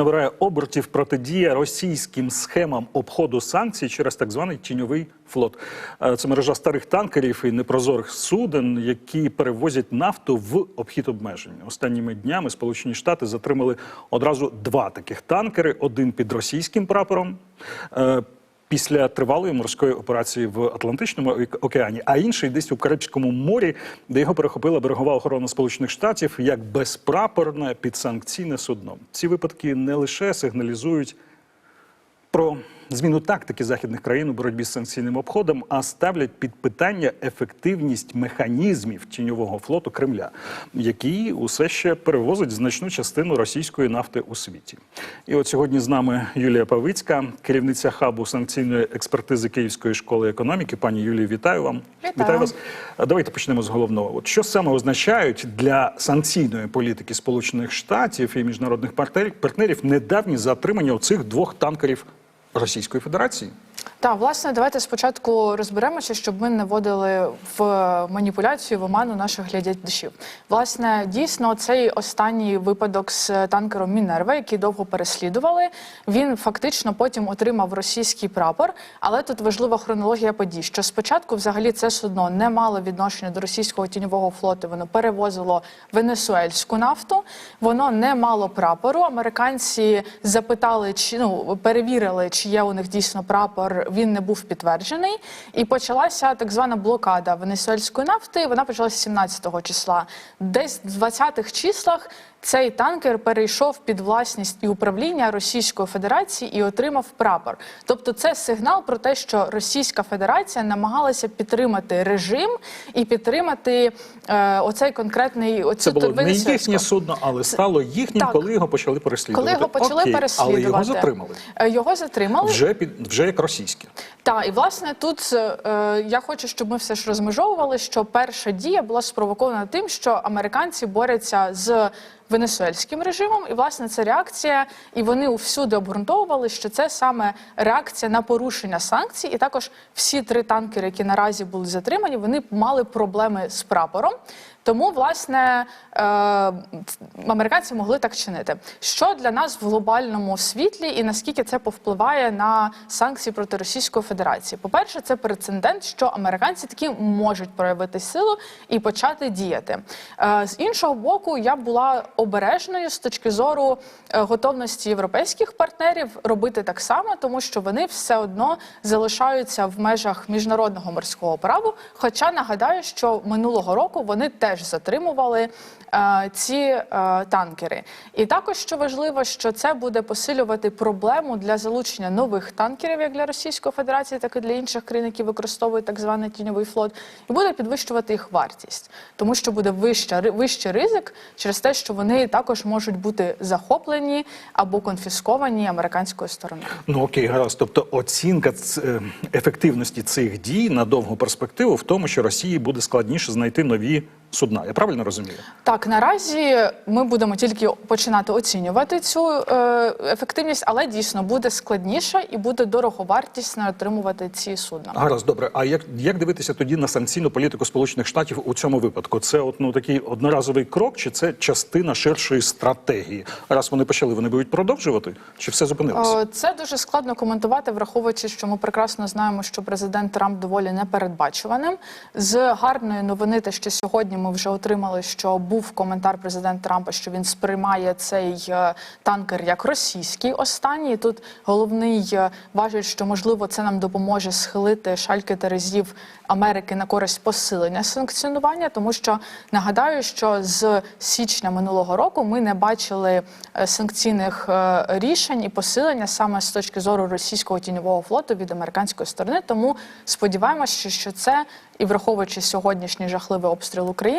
набирає обертів протидія російським схемам обходу санкцій через так званий тіньовий флот. Е, Це мережа старих танкерів і непрозорих суден, які перевозять нафту в обхід обмежень. Останніми днями Сполучені Штати затримали одразу два таких танкери: один під російським прапором. Після тривалої морської операції в Атлантичному океані, а інший десь у Карибському морі, де його перехопила берегова охорона Сполучених Штатів як безпрапорне підсанкційне судно. Ці випадки не лише сигналізують про зміну тактики західних країн у боротьбі з санкційним обходом, а ставлять під питання ефективність механізмів тіньового флоту Кремля, який усе ще перевозить значну частину російської нафти у світі. І от сьогодні з нами Юлія Павицька, керівниця хабу санкційної експертизи Київської школи економіки. Пані Юлії, вітаю вам. Вітаю. вас. Давайте почнемо з головного. От що саме означають для санкційної політики Сполучених Штатів і міжнародних партнерів, партнерів недавні затримання оцих двох танкерів Російської Федерації? Так, власне, давайте спочатку розберемося, щоб ми не вводили в маніпуляцію в оману наших глядачів. Власне, дійсно, цей останній випадок з танкером Мінерва, який довго переслідували, він фактично потім отримав російський прапор. Але тут важлива хронологія подій. Що спочатку, взагалі, це судно не мало відношення до російського тіньового флоту. Воно перевозило венесуельську нафту, воно не мало прапору. Американці запитали, чи ну перевірили, чи є у них дійсно прапор. Він не був підтверджений, і почалася так звана блокада венесуельської нафти. Вона почалася 17-го числа. Десь в 20-х числах цей танкер перейшов під власність і управління Російської Федерації і отримав прапор. Тобто, це сигнал про те, що Російська Федерація намагалася підтримати режим і підтримати е, оцей конкретний оцю Це було не їхнє судно, але стало їхнім, Так. коли його почали переслідувати. Коли його почали Окей, переслідувати, але його затримали. Е, Його затримали. Вже під вже як російське. Так, і власне тут е, я хочу, щоб ми все ж розмежовували, що перша дія була спровокована тим, що американці борються з венесуельським режимом, і власне це реакція, і вони всюди обґрунтовували, що це саме реакція на порушення санкцій. І також всі три танкери, які наразі були затримані, вони мали проблеми з прапором. Тому, власне, е, американці могли так чинити. Що для нас в глобальному світлі і наскільки це повпливає на санкції проти Російської Федерації? По-перше, це прецедент, що американці таки можуть проявити силу і почати діяти. Е, З іншого боку, я була обережною з точки зору е, готовності європейських партнерів робити так само, тому що вони все одно залишаються в межах міжнародного морського права. Хоча нагадаю, що минулого року вони теж затримували е, ці е, танкери. І також що важливо, що це буде посилювати проблему для залучення нових танкерів, як для Російської Федерації, так і для інших країн, які використовують так званий тіньовий флот, і буде підвищувати їх вартість, тому що буде вища вищий ризик через те, що вони також можуть бути захоплені або конфісковані американською стороною. Ну окей, гаразд. Тобто оцінка е, ефективності цих дій на довгу перспективу в тому, що Росії буде складніше знайти нові судна. Я правильно розумію? Так, наразі ми будемо тільки починати оцінювати цю е, ефективність, але дійсно буде складніше і буде дороговартісно отримувати ці судна. Гаразд, добре. А як, як дивитися тоді на санкційну політику Сполучених Штатів у цьому випадку? Це от ну такий одноразовий крок, чи це частина ширшої стратегії? Раз вони почали, вони будуть продовжувати, чи все зупинилося? Це дуже складно коментувати, враховуючи, що ми прекрасно знаємо, що президент Трамп доволі непередбачуваним. З гарної новини, те, що сьогодні ми вже отримали, що був коментар президента Трампа, що він сприймає цей е, танкер як російський останній. Тут головний е, важить, що можливо це нам допоможе схилити шальки терезів Америки на користь посилення санкціонування, тому що нагадаю, що з січня минулого року ми не бачили е, санкційних рішень і посилення саме з точки зору російського тіньового флоту від американської сторони. Тому сподіваємося, що це і враховуючи сьогоднішній жахливий обстріл України,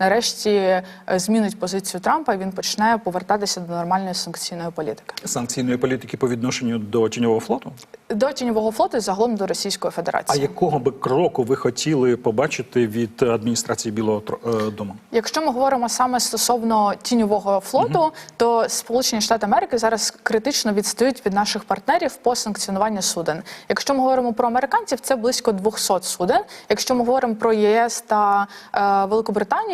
нарешті е, змінить позицію Трампа. і Він почне повертатися до нормальної санкційної політики. Санкційної політики по відношенню до тіньового флоту? до тіньового флоту і загалом до Російської Федерації. А якого би кроку ви хотіли побачити від адміністрації Білого е, Дому? Якщо ми говоримо саме стосовно тіньового флоту, то Сполучені Штати Америки зараз критично відстають від наших партнерів по санкціонуванню суден. Якщо ми говоримо про американців, це близько 200 суден. Якщо ми говоримо про ЄС та е, Великобританію,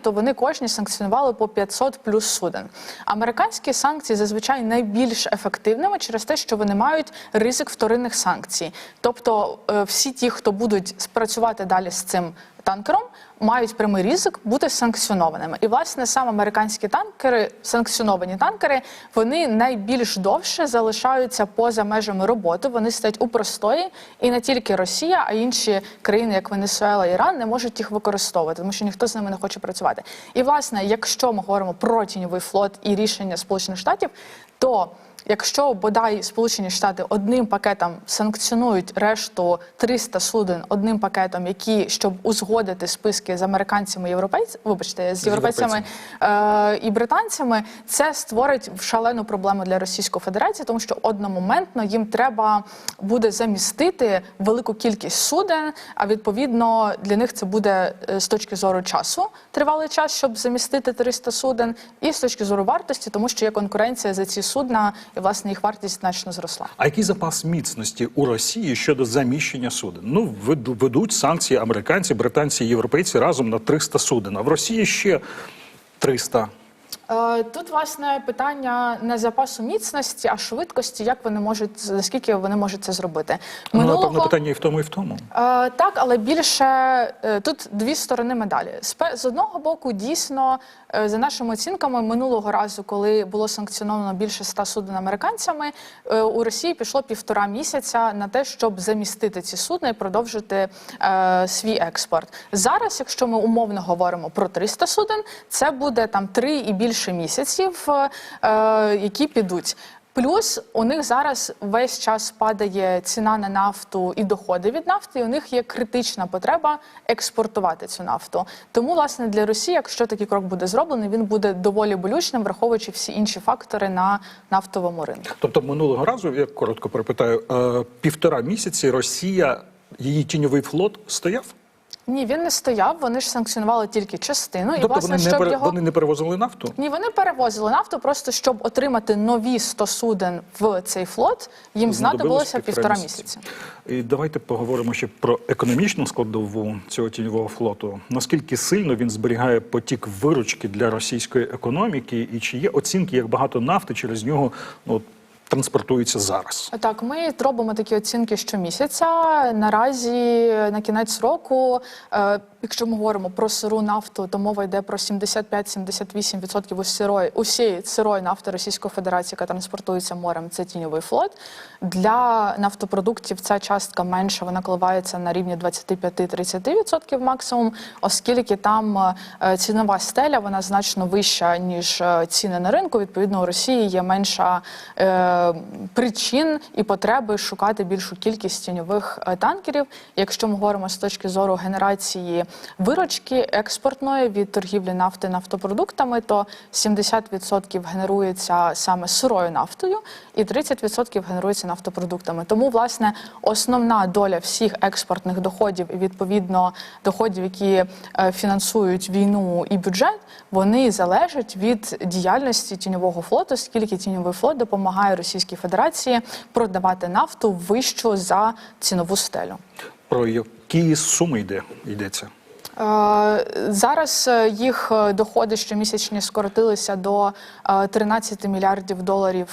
то вони кожні санкціонували по 500 плюс суден. Американські санкції зазвичай найбільш ефективними через те, що вони мають ризик вторинних санкцій. Тобто е, всі ті, хто будуть спрацювати далі з цим танкером, мають прямий ризик бути санкціонованими. І власне саме американські танкери, санкціоновані танкери, вони найбільш довше залишаються поза межами роботи. Вони стоять у простої, і не тільки Росія, а й інші країни, як Венесуела, Іран, не можуть їх використовувати, тому що ніхто з ними не хоче працювати. І власне, якщо ми говоримо про тіньовий флот і рішення Сполучених Штатів, то Якщо бодай Сполучені Штати одним пакетом санкціонують решту 300 суден одним пакетом, які щоб узгодити списки з американцями, європейцями, вибачте, з європейцями е- і британцями, це створить шалену проблему для Російської Федерації, тому що одномоментно їм треба буде замістити велику кількість суден. А відповідно для них це буде е, з точки зору часу тривалий час, щоб замістити 300 суден, і з точки зору вартості, тому що є конкуренція за ці судна, і власне їх вартість значно зросла. А який запас міцності у Росії щодо заміщення суден? Ну, веду- ведуть санкції американці, британці, європейці разом на 300 суден. А в Росії ще 300. Е, Тут власне питання не запасу міцності, а швидкості, як вони можуть наскільки вони можуть це зробити. Ну, напевно, питання і в тому, і в тому. Е, так, але більше е, тут дві сторони медалі. З, одного боку, дійсно, за нашими оцінками, минулого разу, коли було санкціоновано більше ста суден американцями, у Росії пішло півтора місяця на те, щоб замістити ці судна і продовжити свій експорт. Зараз, якщо ми умовно говоримо про 300 суден, це буде там три і більше місяців, е, які підуть. Плюс у них зараз весь час падає ціна на нафту і доходи від нафти. і У них є критична потреба експортувати цю нафту. Тому, власне, для Росії, якщо такий крок буде зроблений, він буде доволі болючним, враховуючи всі інші фактори на нафтовому ринку. Тобто минулого разу, я коротко перепитаю, е, півтора місяці Росія, її тіньовий флот стояв? Ні, він не стояв. Вони ж санкціонували тільки частину, і тобто власне, вони, не щоб пере- його вони не перевозили нафту? Ні, вони перевозили нафту просто щоб отримати нові 100 суден в цей флот. Їм знадобилося півтора місяці. І давайте поговоримо ще про економічну складову цього тіньового флоту. Наскільки сильно він зберігає потік виручки для російської економіки, і чи є оцінки, як багато нафти через нього ну, от, транспортується зараз? Так, ми робимо такі оцінки щомісяця. Наразі на кінець року, е, якщо ми говоримо про сиру нафту, то мова йде про 75-78% усірої- усієї сирої нафти Російської Федерації, яка транспортується морем. Це тіньовий флот. Для нафтопродуктів ця частка менша, вона коливається на рівні 25-30% максимум, оскільки там е, цінова стеля вона значно вища ніж е, ціни на ринку. Відповідно, у Росії є менша е, причин і потреби шукати більшу кількість тіньових е, танкерів. Якщо ми говоримо з точки зору генерації виручки експортної від торгівлі нафти нафтопродуктами, то 70% генерується саме сирою нафтою, і 30% генерується нафтопродуктами. Тому, власне, основна доля всіх експортних доходів і відповідно доходів, які е, фінансують війну і бюджет, вони залежать від діяльності тіньового флоту, скільки тіньовий флот допомагає Російській Федерації продавати нафту вищу за цінову стелю. Про які суми йде йдеться? Е, Зараз е, їх е, доходи щомісячні скоротилися до е, 13 мільярдів доларів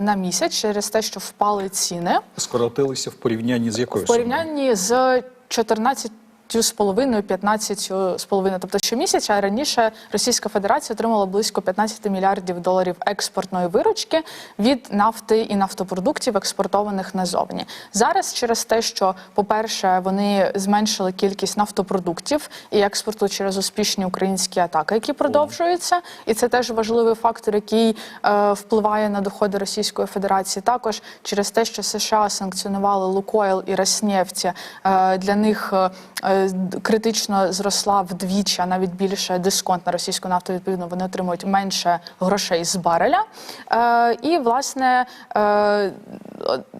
на місяць через те, що впали ціни. Скоротилися в порівнянні з якою в порівнянні з 14 з половиною 15 з половиною. Тобто щомісяця раніше Російська Федерація отримала близько 15 мільярдів доларів експортної виручки від нафти і нафтопродуктів, експортованих назовні. Зараз через те, що, по-перше, вони зменшили кількість нафтопродуктів і експорту через успішні українські атаки, які продовжуються, і це теж важливий фактор, який е, впливає на доходи Російської Федерації. Також через те, що США санкціонували Лукойл і Роснефть, е, для них е, критично зросла вдвічі, а навіть більше дисконт на російську нафту. Відповідно, вони отримують менше грошей з бареля. Е, і власне. Е, е,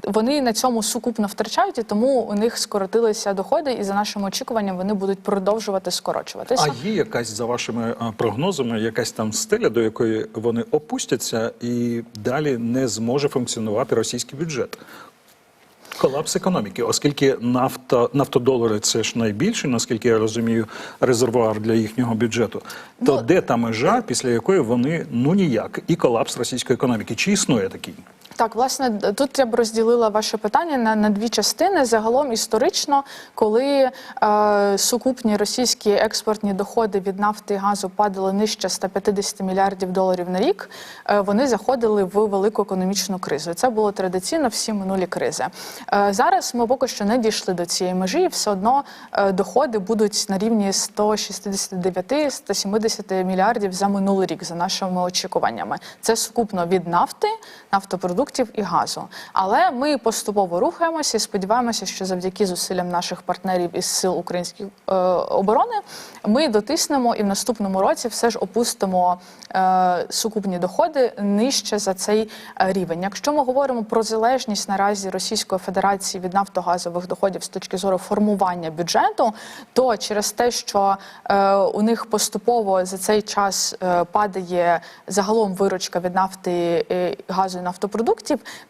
вони на цьому сукупно втрачають, і тому у них скоротилися доходи, і за нашими очікуванням вони будуть продовжувати скорочуватися. А є якась за вашими прогнозами, якась там стеля, до якої вони опустяться, і далі не зможе функціонувати російський бюджет. Колапс економіки, оскільки нафта, нафтодолари це ж найбільший, наскільки я розумію, резервуар для їхнього бюджету. То Ну, де та межа, після якої вони ну ніяк, і колапс російської економіки? Чи існує такий? Так, власне, тут я б розділила ваше питання на, на дві частини. Загалом історично, коли е, сукупні російські експортні доходи від нафти і газу падали нижче 150 мільярдів доларів на рік, е, вони заходили в велику економічну кризу. Це було традиційно всі минулі кризи. Е, зараз ми поки що не дійшли до цієї межі, і все одно е, доходи будуть на рівні 169-170 мільярдів за минулий рік, за нашими очікуваннями. Це сукупно від нафти, нафтопродуктів і газу. Але ми поступово рухаємося і сподіваємося, що завдяки зусиллям наших партнерів із сил української е, оборони ми дотиснемо і в наступному році все ж опустимо е, сукупні доходи нижче за цей е, рівень. Якщо ми говоримо про залежність наразі Російської Федерації від нафтогазових доходів з точки зору формування бюджету, то через те, що е, у них поступово за цей час е, падає загалом виручка від нафти, е, газу і нафтопродуктів,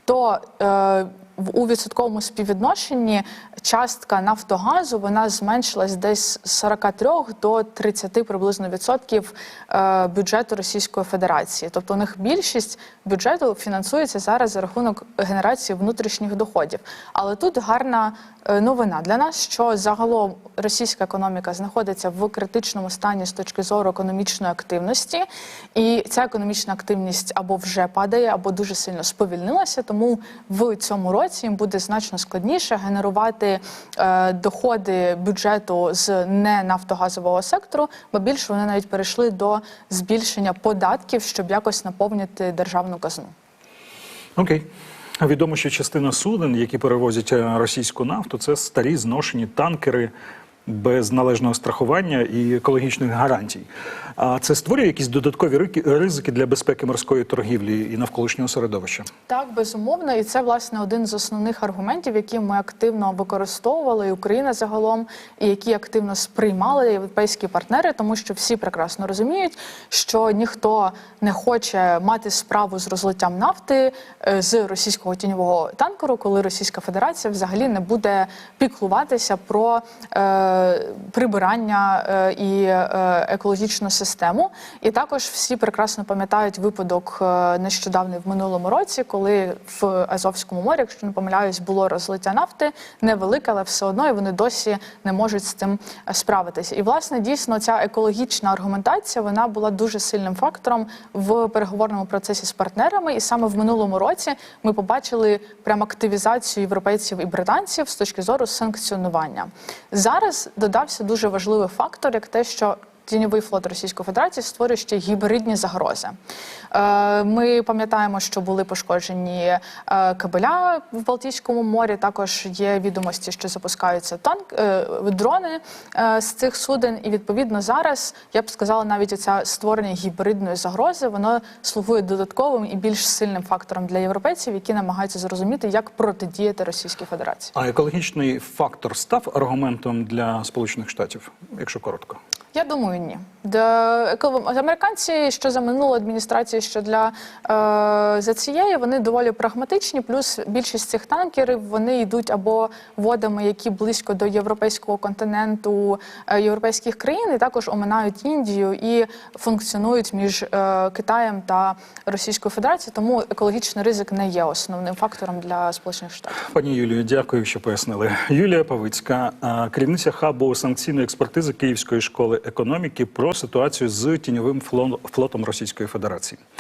то е, у відсотковому співвідношенні частка Нафтогазу вона зменшилась десь з 43 до 30 приблизно відсотків е, бюджету Російської Федерації. Тобто у них більшість бюджету фінансується зараз за рахунок генерації внутрішніх доходів. Але тут гарна е, новина для нас, що загалом російська економіка знаходиться в критичному стані з точки зору економічної активності, і ця економічна активність або вже падає, або дуже сильно сповільнилася. Тому в цьому році їм буде значно складніше генерувати е, доходи бюджету з не нафтогазового сектору, бо більше вони навіть перейшли до збільшення податків, щоб якось наповнити державну казну. Окей. Відомо, що частина суден, які перевозять е, російську нафту, це старі зношені танкери без належного страхування і екологічних гарантій. А це створює якісь додаткові ризики для безпеки морської торгівлі і навколишнього середовища. Так, безумовно, і це власне один з основних аргументів, які ми активно використовували, і Україна загалом, і які активно сприймали європейські партнери, тому що всі прекрасно розуміють, що ніхто не хоче мати справу з розлиттям нафти е, з російського тіньового танкеру, коли Російська Федерація взагалі не буде піклуватися про е, прибирання е, і е, екологічну систему. І також всі прекрасно пам'ятають випадок е, нещодавний в минулому році, коли в Азовському морі, якщо не помиляюсь, було розлиття нафти невелике, але все одно і вони досі не можуть з цим е, справитися. І власне дійсно ця екологічна аргументація вона була дуже сильним фактором в переговорному процесі з партнерами. І саме в минулому році ми побачили прям активізацію європейців і британців з точки зору санкціонування. Зараз додався дуже важливий фактор, як те, що Тіньовий флот Російської Федерації створює ще гібридні загрози. Е, Ми пам'ятаємо, що були пошкоджені е, кабеля в Балтійському морі. Також є відомості, що запускаються танк е, дрони з цих суден. І відповідно зараз я б сказала, навіть оця створення гібридної загрози воно слугує додатковим і більш сильним фактором для європейців, які намагаються зрозуміти, як протидіяти Російській Федерації. А екологічний фактор став аргументом для Сполучених Штатів, якщо коротко. Я думаю, ні. Еко- американці, що за минулу адміністрацію, що для е, за цієї, вони доволі прагматичні. Плюс більшість цих танкерів вони йдуть або водами, які близько до європейського континенту, е, європейських країн, і також оминають Індію і функціонують між е, Китаєм та Російською Федерацією. Тому екологічний ризик не є основним фактором для Сполучених Штатів. Пані Юлію, дякую, що пояснили. Юлія Павицька, керівниця хабу санкційної експертизи Київської школи економіки про ситуацію з тіньовим фло- флотом Російської Федерації.